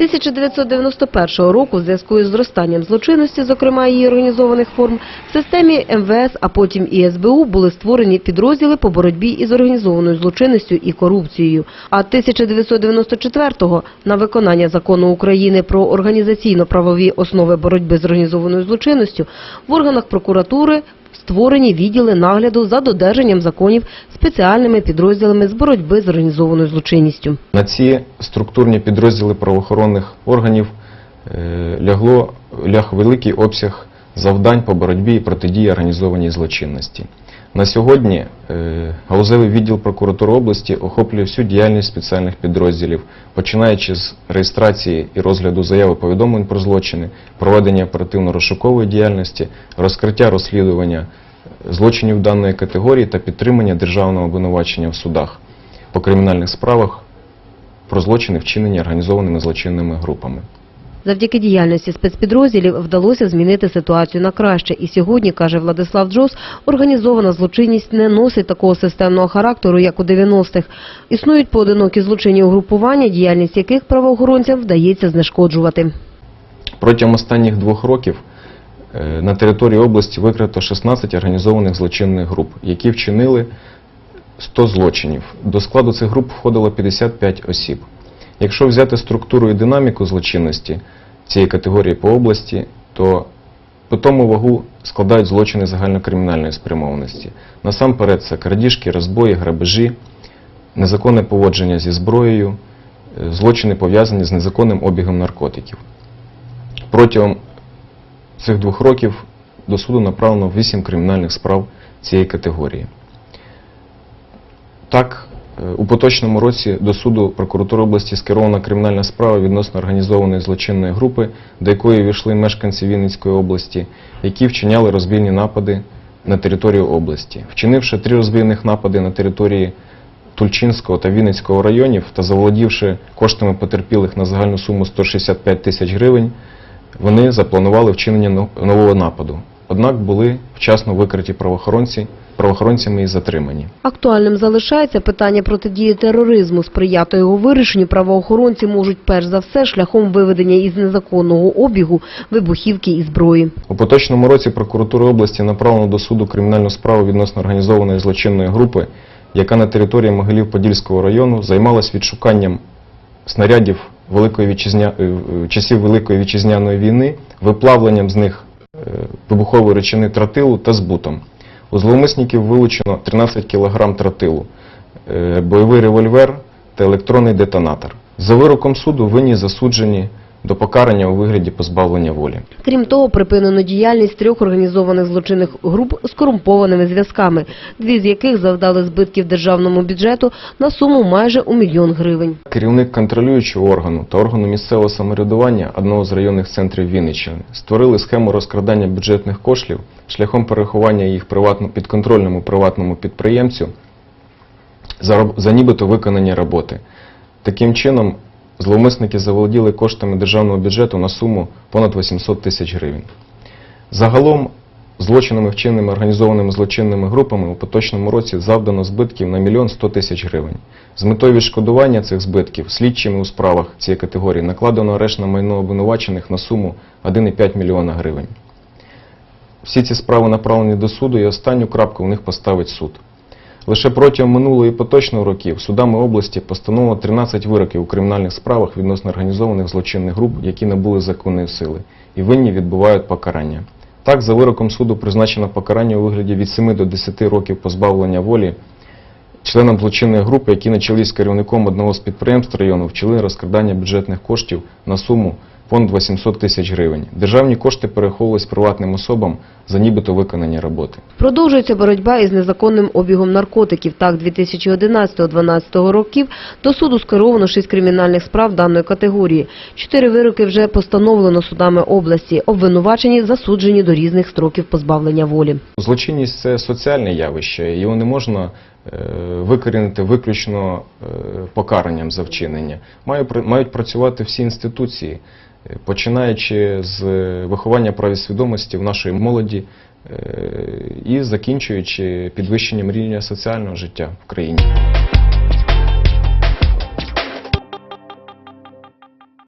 1991 року в зв'язку із зростанням злочинності, зокрема її організованих форм, в системі МВС, а потім і СБУ були створені підрозділи по боротьбі із організованою злочинністю і корупцією. А 1994-го на виконання закону України про організаційно-правові основи боротьби з організованою злочинністю в органах прокуратури створені відділи нагляду за додержанням законів спеціальними підрозділами з боротьби з організованою злочинністю. На ці структурні підрозділи правоохоронних органів е, лягло, ляг великий обсяг завдань по боротьбі і протидії організованій злочинності. На сьогодні е, галузевий відділ прокуратури області охоплює всю діяльність спеціальних підрозділів, починаючи з реєстрації і розгляду заяви повідомлень про злочини, проведення оперативно-розшукової діяльності, розкриття розслідування злочинів даної категорії та підтримання державного обвинувачення в судах по кримінальних справах про злочини, вчинені організованими злочинними групами. Завдяки діяльності спецпідрозділів вдалося змінити ситуацію на краще. І сьогодні, каже Владислав Джос, організована злочинність не носить такого системного характеру, як у 90-х. Існують поодинокі злочинні угрупування, діяльність яких правоохоронцям вдається знешкоджувати. Протягом останніх двох років е, на території області викрито 16 організованих злочинних груп, які вчинили 100 злочинів. До складу цих груп входило 55 осіб. Якщо взяти структуру і динаміку злочинності цієї категорії по області, то питому вагу складають злочини загальнокримінальної спрямованості. Насамперед це крадіжки, розбої, грабежі, незаконне поводження зі зброєю, е, злочини пов'язані з незаконним обігом наркотиків. Протягом цих двох років до суду направлено 8 кримінальних справ цієї категорії. Так, у поточному році до суду прокуратури області скерована кримінальна справа відносно організованої злочинної групи, до якої війшли мешканці Вінницької області, які вчиняли розбійні напади на територію області. Вчинивши три розбійних напади на території Тульчинського та Вінницького районів та заволодівши коштами потерпілих на загальну суму 165 тисяч гривень, вони запланували вчинення нового нападу. Однак були вчасно викриті правоохоронці, правоохоронцями і затримані. Актуальним залишається питання протидії тероризму. Сприяти його вирішенню правоохоронці можуть перш за все шляхом виведення із незаконного обігу вибухівки і зброї. У поточному році прокуратура області направлено до суду кримінальну справу відносно організованої злочинної групи, яка на території Могилів-Подільського району займалась відшуканням снарядів Великої Вітчизня... е, е, часів Великої Вітчизняної війни, виплавленням з них вибухової речини тротилу та збутом. У зловмисників вилучено 13 кг тротилу, е, бойовий револьвер та електронний детонатор. За вироком суду винні засуджені до покарання у вигляді позбавлення волі. Крім того, припинено діяльність трьох організованих злочинних груп з корумпованими зв'язками, дві з яких завдали збитків державному бюджету на суму майже у мільйон гривень. Керівник контролюючого органу та органу місцевого самоврядування одного з районних центрів Вінниччини створили схему розкрадання бюджетних коштів шляхом перерахування їх приватно, підконтрольному приватному підприємцю за, за нібито виконані роботи. Таким чином, зловмисники заволоділи коштами державного бюджету на суму понад 800 тисяч гривень. Загалом злочинами, вчиненими організованими злочинними групами у поточному році завдано збитків на мільйон 100 тисяч гривень. З метою відшкодування цих збитків слідчими у справах цієї категорії накладено арешт на майно обвинувачених на суму 1,5 мільйона гривень. Всі ці справи направлені до суду і останню крапку в них поставить суд. Лише протягом минулого і поточного років судами області постановлено 13 вироків у кримінальних справах відносно організованих злочинних груп, які набули законної сили, і винні відбувають покарання. Так, за вироком суду призначено покарання у вигляді від 7 до 10 років позбавлення волі членам злочинної групи, які на з керівником одного з підприємств району вчили розкрадання бюджетних коштів на суму понад 800 тисяч гривень. Державні кошти переховувались приватним особам за нібито виконані роботи. Продовжується боротьба із незаконним обігом наркотиків. Так, 2011-2012 років до суду скеровано шість кримінальних справ даної категорії. Чотири вироки вже постановлено судами області. Обвинувачені засуджені до різних строків позбавлення волі. Злочинність це соціальне явище, його не можна е, викорінити виключно е, покаранням за вчинення. Мають працювати всі інституції, починаючи з виховання прав свідомості в нашої молоді е, і закінчуючи підвищенням рівня соціального життя в країні.